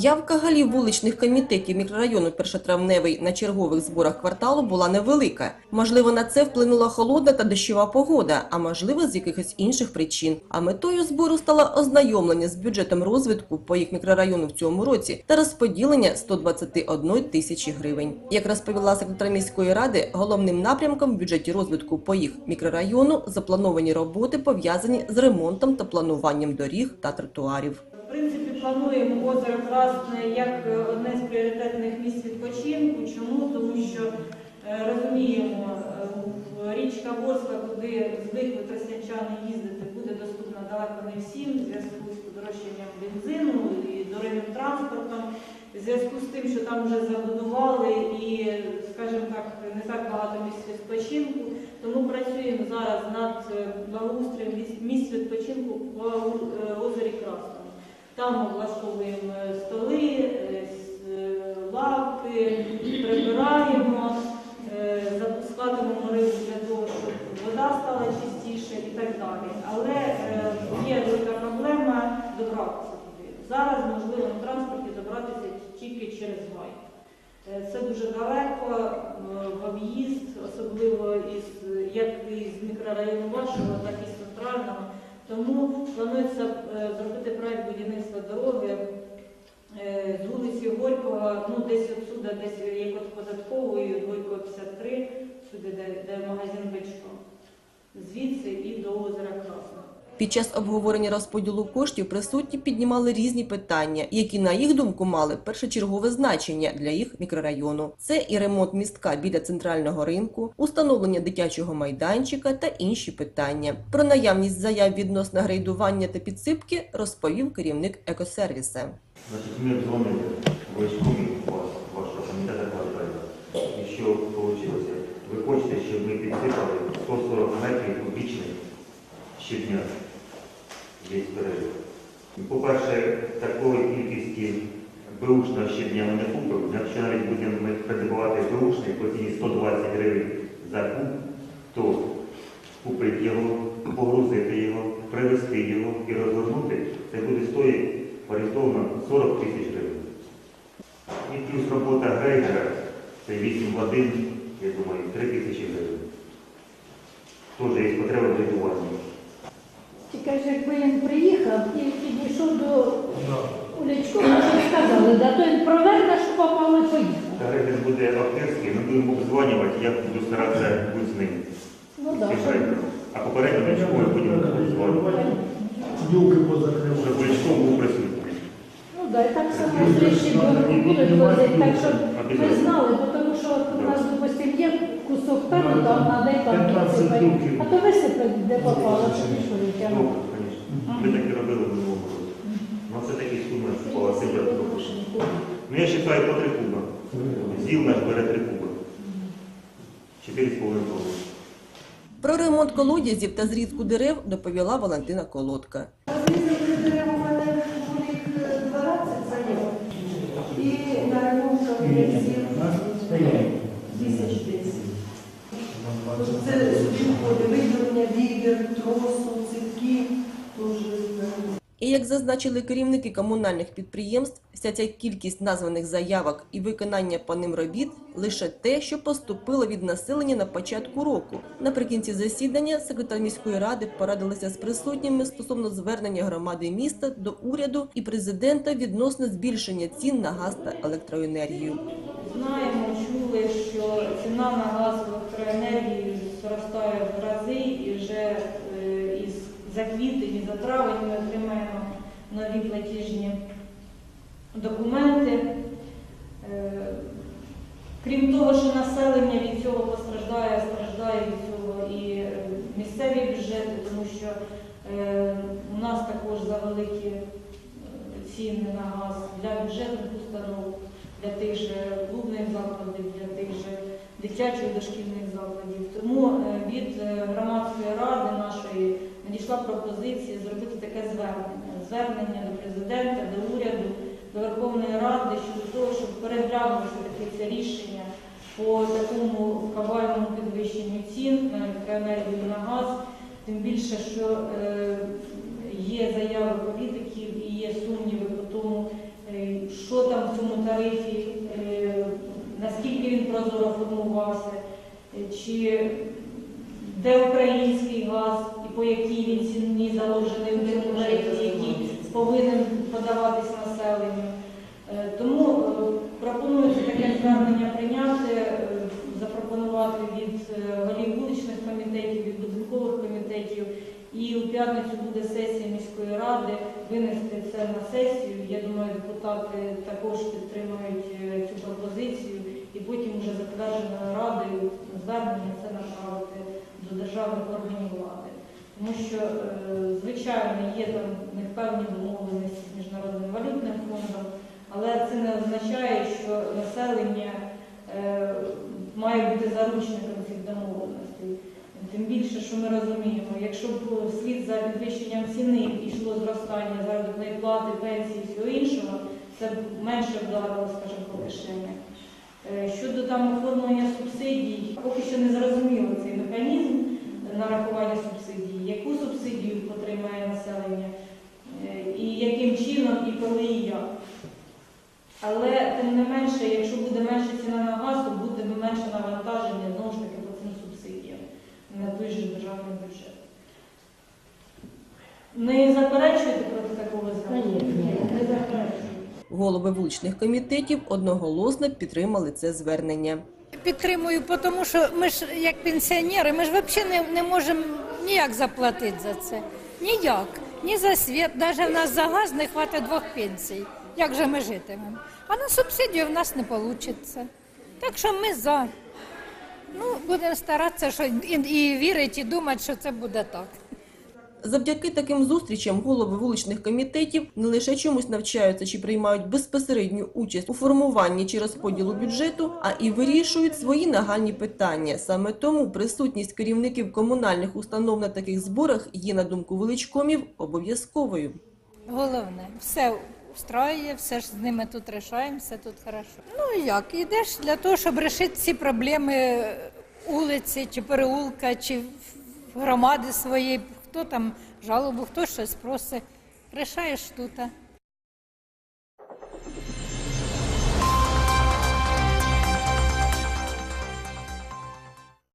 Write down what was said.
Явка голів вуличних комітетів мікрорайону Першотравневий на чергових зборах кварталу була невелика. Можливо, на це вплинула холодна та дощова погода, а можливо, з якихось інших причин. А метою збору стало ознайомлення з бюджетом розвитку по їх мікрорайону в цьому році та розподілення 121 тисячі гривень. Як розповіла секретар міської ради, головним напрямком в бюджеті розвитку по їх мікрорайону заплановані роботи пов'язані з ремонтом та плануванням доріг та тротуарів. Плануємо озеро Красне як е, одне з пріоритетних місць відпочинку. Чому? Тому що е, розуміємо, е, річка Ворська, куди звикли тростянчани їздити, буде доступна далеко не всім в зв'язку з подорожчанням бензину і дорогим транспортом. В зв'язку з тим, що там вже забудували і, скажімо так, не так багато місць відпочинку. Тому працюємо зараз над благоустроєм місць- відпочинку в озері Красному. Там облаштовуємо е, столи, е, е, лавки, прибираємо, е, запускатимемо рибу для того, щоб вода стала чистіше і так далі. Але є велика проблема добратися туди. Зараз можливо на транспорті добратися тільки через гай. Це дуже далеко, в об'їзд, особливо із як із мікрорайону вашого, так і з центрального. Тому планується е, зробити проєкт будівництва дороги е, з вулиці Горького, ну десь отсюда, десь як от податкової, Горького 53, сюди, де, де магазин Бичко. Звідси і до озера Красного. Під час обговорення розподілу коштів присутні піднімали різні питання, які, на їх думку, мали першочергове значення для їх мікрорайону. Це і ремонт містка біля центрального ринку, установлення дитячого майданчика та інші питання. Про наявність заяв відносно грейдування та підсипки розповів керівник екосервіса. Вашого комітету. І що вийшло? Ви хочете, щоб ми підсипали 140 метрів кубічних щодня. Є перерив. По-перше, такої кількості беушного щодня ми не купимо. Якщо навіть будемо ми придбавати беушний по ціні 120 гривень за куб, то купити його, погрузити його, привезти його і розгорнути, це буде стоїти орієнтовно 40 тисяч гривень. І плюс робота грейдера, це 8 годин, я думаю, 3 тисячі гривень. Теж є потреба в рятуванні. Якби він приїхав і підійшов до Улячко, ми вже сказали, да, то він проверне, що попало і поїхав. Грейдер буде авторський, ми будемо обзванювати, я буду старатися бути з ним. Ну грейдером. А попередньо Бочкою будемо обзванювати, Люки позакривали. щоб Бочко був присутній. Ну да, і так само зріші будуть возити, так щоб ми знали, бо що от у нас, допустим, є кусок там, і там надо і там 15 А то висипать, де попало, що що Добре, витягнути. Ми так і робили в минулому році. Ну це такі суми впала себе трохи. Ну я вважаю по три куба. Зіл наш бере три куба. Чотири з половиною. Про ремонт колодязів та зрізку дерев доповіла Валентина Колодка. Розрізали дерева у мене у них 12 заяв. І на ремонт колодязів тисяч 10. Це сюди входить виділення відер, тросу, ципки. І як зазначили керівники комунальних підприємств, вся ця кількість названих заявок і виконання по ним робіт лише те, що поступило від населення на початку року. Наприкінці засідання секретар міської ради порадилася з присутніми стосовно звернення громади міста до уряду і президента відносно збільшення цін на газ та електроенергію. Знаємо, чули, що ціна на газ електроенергію зростає в рази і вже е, із за квітень за травень ми отримаємо нові платіжні документи. Е, Крім того, що населення від цього постраждає, страждає від цього і е, місцеві бюджети, тому що е, у нас також завеликі ціни на газ для бюджетних установ, для тих же клубних закладів, для тих же дитячих дошкільних закладів. Тому від нашої надійшла пропозиція зробити таке звернення. Звернення до президента, до уряду, до Верховної Ради щодо того, щоб переглянути таке це рішення по такому кабальному підвищенню цін на енергію на газ, тим більше, що е, є заяви політиків і є сумніви по тому, е, що там в цьому тарифі, е, наскільки він прозоро формувався, чи де український газ по якій він ціні заложений в документі, який повинен подаватись населенню. Е, Тому е, пропонується таке звернення прийняти, е, запропонувати від голів вуличних комітетів, від будинкових комітетів. І у п'ятницю буде сесія міської ради, винести це на сесію. Я думаю, депутати також підтримують цю пропозицію і потім вже затвердженою радою звернення це направити до державних органів влади. Тому що, е, звичайно, є там певні домовленості з Міжнародним валютним фондом, але це не означає, що населення е, має бути заручником цих домовленостей. Тим більше, що ми розуміємо, якщо б вслід за підвищенням ціни йшло зростання заробітної плати, пенсії і всього іншого, це б менше вдарило, скажімо, по кишені. Е, Щодо там оформлення субсидій, поки що не зрозуміло цей механізм нарахування субсидій, яку субсидію отримає населення, е, і яким чином, і коли, і як. Але тим не менше, якщо буде менша ціна на газ, то буде менше навантаження знову ж таки по цим субсидіям на той же державний бюджет. Не заперечуєте проти такого звернення? Ні, Не заперечую. Голови вуличних комітетів одноголосно підтримали це звернення. Підтримую, тому що ми ж як пенсіонери, ми ж взагалі не, не можемо ніяк заплатити за це. Ніяк. Ні за світ, навіть в нас за газ не вистачить двох пенсій. Як же ми житимемо? А на субсидію в нас не вийде. Так що ми за. Ну, будемо старатися що і, і вірити, і думати, що це буде так. Завдяки таким зустрічам голови вуличних комітетів не лише чомусь навчаються чи приймають безпосередню участь у формуванні чи розподілу бюджету, а і вирішують свої нагальні питання. Саме тому присутність керівників комунальних установ на таких зборах є, на думку величкомів, обов'язковою. Головне, все встраює, все ж з ними тут рішаємо, все тут хорошо. Ну як, йдеш для того, щоб вирішити ці проблеми вулиці, чи переулка, чи громади своєї, хто там жалобу, хто щось просить. Рішаєш тут.